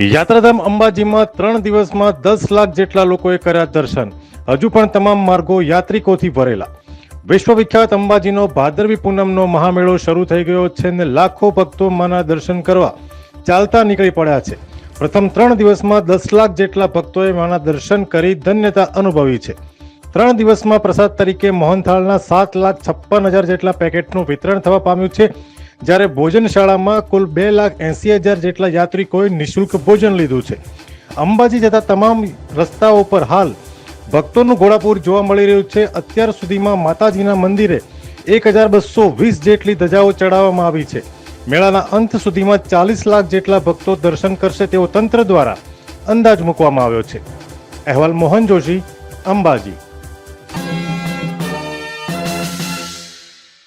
યાત્રાધામ અંબાજીમાં ત્રણ દિવસમાં દસ લાખ જેટલા લોકોએ કર્યા દર્શન. હજુ પણ તમામ માર્ગો યાત્રિકોથી ભરેલા. વિશ્વવિખ્યાત અંબાજીનો ભાદરવી પૂનમનો મહામેળો શરૂ થઈ ગયો છે ને લાખો ભક્તો માના દર્શન કરવા ચાલતા નીકળી પડ્યા છે. પ્રથમ ત્રણ દિવસમાં દસ લાખ જેટલા ભક્તોએ માના દર્શન કરી ધન્યતા અનુભવી છે. ત્રણ દિવસમાં પ્રસાદ તરીકે મોહનથાળના સાત લાખ છપ્પન હજાર જેટલા પેકેટનું વિતરણ થવા પામ્યું છે. જ્યારે ભોજનશાળામાં કુલ બે લાખ એંસી હજાર જેટલા યાત્રિકોએ નિઃશુલ્ક ભોજન લીધું છે. અંબાજી જતા તમામ રસ્તાઓ પર હાલ ભક્તોનું ઘોડાપુર જોવા મળી રહ્યું છે. અત્યાર સુધીમાં માતાજીના મંદિરે એક હજાર બસો વીસ જેટલી ધજાઓ ચડાવવામાં આવી છે. મેળાના અંત સુધીમાં ચાલીસ લાખ જેટલા ભક્તો દર્શન કરશે તેવો તંત્ર દ્વારા અંદાજ મૂકવામાં આવ્યો છે. અહેવાલ મોહન જોશી, અંબાજી.